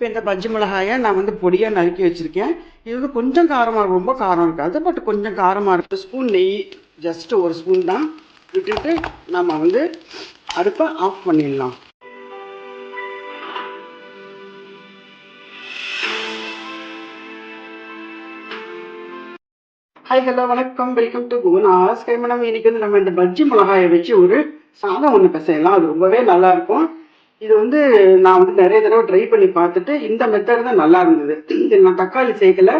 இப்போ இந்த பஜ்ஜி மிளகாயை நான் வந்து பொடியாக நறுக்கி வச்சுருக்கேன். இது வந்து கொஞ்சம் காரமாக ரொம்ப காரம் இருக்காது பட் கொஞ்சம் காரமாக இருக்கும். ஸ்பூன் நெய் ஜஸ்ட்டு ஒரு ஸ்பூன் தான். விட்டுட்டு நம்ம வந்து அடுப்பை ஆஃப் பண்ணிடலாம். ஹாய் ஹலோ வணக்கம். வெல்கம் டு குணாஸ் கைமணம் இன்னைக்கு வந்து நம்ம இந்த பஜ்ஜி மிளகாயை வச்சு ஒரு சாதம் ஒன்று பிசையலாம். அது ரொம்பவே நல்லா இருக்கும். இது வந்து நான் வந்து நிறைய தடவை ட்ரை பண்ணி பார்த்துட்டு இந்த மெத்தட் தான் நல்லா இருந்தது. இது நான் தக்காளி சேர்க்கல.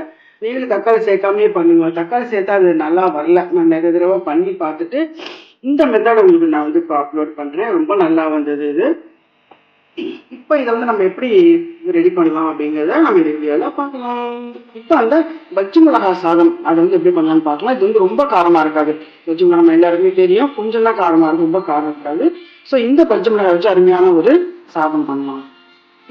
நீங்களும் தக்காளி சேர்க்காமே பண்ணுங்க. தக்காளி சேர்த்தா அது நல்லா வரல. நான் நிறைய தடவை பண்ணி பார்த்துட்டு இந்த மெத்தடை உங்களுக்கு நான் வந்து இப்போ அப்லோட் பண்ணுறேன் ரொம்ப நல்லா வந்தது இது. இப்போ இதை வந்து நம்ம எப்படி ரெடி பண்ணலாம் அப்படிங்கிறத நம்ம இந்த வீடியோவில் பார்க்கலாம். இப்போ அந்த பஜ்ஜி மிளகா சாதம் அதை வந்து எப்படி பண்ணலாம்னு பார்க்கலாம். இது வந்து ரொம்ப காரமாக இருக்காது. பஜ்ஜி மிளகா நம்ம எல்லாருக்குமே தெரியும். கொஞ்சம் தான் காரமாக இருக்கும். ரொம்ப காரம் இருக்காது. ஸோ இந்த பச்சை மிளகாய் வச்சு அருமையான ஒரு சாதம் பண்ணலாம்.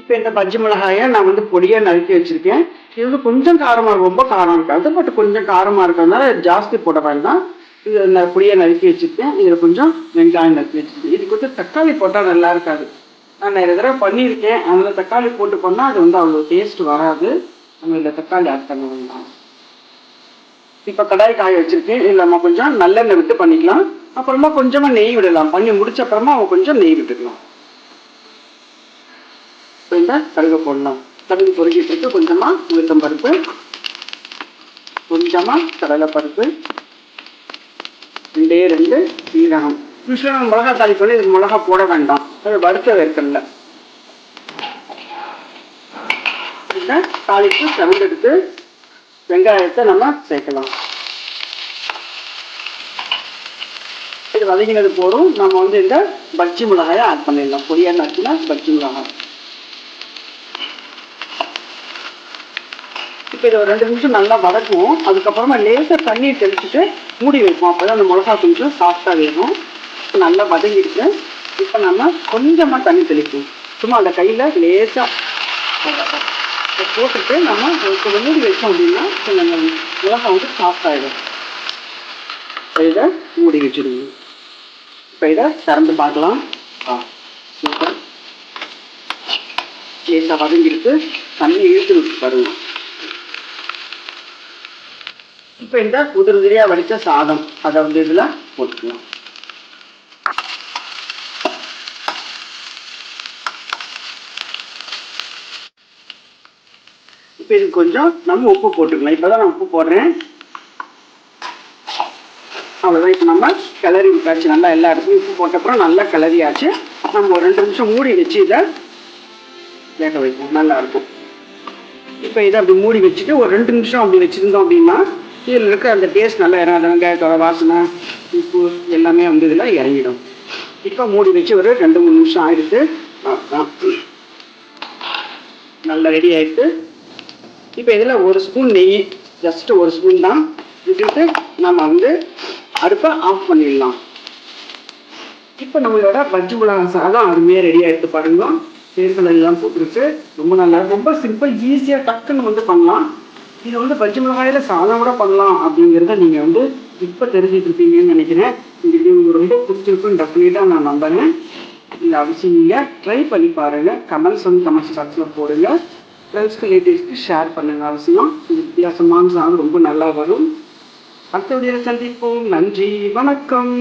இப்போ இந்த பச்சை மிளகாயை நான் வந்து பொடியாக நறுக்கி வச்சுருக்கேன். இது வந்து கொஞ்சம் காரமாக ரொம்ப காரம் இருக்காது. பட் கொஞ்சம் காரமாக இருக்கிறதுனால ஜாஸ்தி போட வேண்டாம். இது நான் பொடியை நறுக்கி வச்சுருக்கேன். இதில் கொஞ்சம் வெங்காயம் நறுக்கி வச்சிருக்கேன். இதுக்கு வந்து தக்காளி போட்டால் நல்லா இருக்காது. நான் நிறைய தடவை பண்ணியிருக்கேன். அதில் தக்காளி போட்டு பண்ணால் அது வந்து அவ்வளோ டேஸ்ட் வராது. நம்ம இந்த தக்காளி ஆட் பண்ண வேண்டாம். இப்போ கடாய் காய வச்சுருக்கேன். இல்லை நம்ம கொஞ்சம் நல்லெண்ணெய் விட்டு பண்ணிக்கலாம். அப்புறமா கொஞ்சமாக நெய் விடலாம். பண்ணி முடிச்ச அப்புறமா அவன் கொஞ்சம் நெய் விட்டுக்கலாம். இப்போ இந்த கடுகு போடலாம் கடுகு பொறுக்கிட்டு இருக்கு கொஞ்சமாக உளுத்தம் பருப்பு கொஞ்சமாக கடலைப்பருப்பு ரெண்டே ரெண்டு சீரகம். யூஸ்வலாக மிளகா தாளிப்போம் இது மிளகா போட வேண்டாம். அது வறுத்த வேர்க்கல்ல இந்த தாளிப்பு செவந்தெடுத்து வெங்காயத்தை நம்ம சேர்க்கலாம். இது வதங்கினது போதும் நம்ம வந்து இந்த பஜ்ஜி மிளகாயை ஆட் பண்ணிடலாம். பொடியாக ஆச்சுன்னா பஜ்ஜி மிளகாய் இப்போ இதை ஒரு ரெண்டு நிமிஷம் நல்லா வதக்குவோம். அதுக்கப்புறமா லேசாக தண்ணியை தெளிச்சுட்டு மூடி வைப்போம். அப்போ அந்த மிளகா கொஞ்சம் சாஃப்டாக வேணும். நல்லா வதங்கிடுச்சு. இப்போ நம்ம கொஞ்சமாக தண்ணி தெளிப்போம். சும்மா அந்த கையில் லேசாக போட்டுட்டு நம்ம இப்போ மூடி வைச்சோம் அப்படின்னா கொஞ்சம் மிளகா வந்து சாஃப்டாகிடும் இதை மூடி வச்சுடுங்க இப்போ இதை திறந்து பார்க்கலாம். ஆ சூப்பர் லேசாக வதங்கிருக்கு. தண்ணி இழுத்து பாருங்க. இப்போ இந்த உதிரி உதிரியா வடித்த சாதம். அதை வந்து இதில் போட்டுக்கலாம். இப்போ இது கொஞ்சம் நம்ம உப்பு போட்டுக்கலாம். இப்போ தான் நான் உப்பு போடுறேன். அவ்வளோதான் இப்போ நம்ம கிளறி விட்டாச்சு நல்லா எல்லா இடத்துலையும் உப்பு போட்டப்புறம் நல்லா கிளறியாச்சு நம்ம ஒரு ரெண்டு நிமிஷம் மூடி வச்சு இதை வேக வைப்போம். நல்லாயிருக்கும் இப்போ இதை அப்படி மூடி வச்சுட்டு ஒரு ரெண்டு நிமிஷம் அப்படி வச்சுருந்தோம் அப்படின்னா இதில் இருக்க அந்த டேஸ்ட் நல்லா இறங்காத வெங்காயத்தோட வாசனை உப்பு எல்லாமே வந்து இதில் இறங்கிடும். இப்போ மூடி வச்சு ஒரு ரெண்டு மூணு நிமிஷம் ஆயிடுது. நல்லா ரெடி ஆயிடுது. இப்போ இதில் ஒரு ஸ்பூன் நெய் ஜஸ்ட்டு ஒரு ஸ்பூன் தான். விட்டுட்டு நம்ம வந்து அடுப்பை ஆஃப் பண்ணிடலாம். இப்போ நம்மளோட பஜ்ஜி மிளகா சாதம். அருமையாக ரெடி எடுத்து பாருங்க. சேர்க்கலை எல்லாம் போட்டுருக்கு ரொம்ப நல்லா ரொம்ப சிம்பிள் ஈஸியாக டக்குன்னு வந்து பண்ணலாம். இதை வந்து பஜ்ஜி மிளகாயில் சாதம் கூட பண்ணலாம் அப்படிங்கிறத நீங்கள் வந்து இப்போ தெரிஞ்சுட்டு இருப்பீங்கன்னு நினைக்கிறேன். இந்த வீடியோ உங்களுக்கு ரொம்ப பிடிச்சிருக்குன்னு டெஃபினட்டாக நான் நம்புறேன். இந்த அவசியம் நீங்கள் ட்ரை பண்ணி பாருங்கள் கமெண்ட்ஸ் வந்து கமெண்ட்ஸ் பாக்ஸில் போடுங்க. ஃப்ரெண்ட்ஸ் ரிலேட்டிவ்ஸ்க்கு ஷேர் பண்ணுங்க அவசியம். இது வித்தியாசமான சாதம். ரொம்ப நல்லா வரும். அடுத்த வீடியோவில் சந்திப்போம். நன்றி வணக்கம்.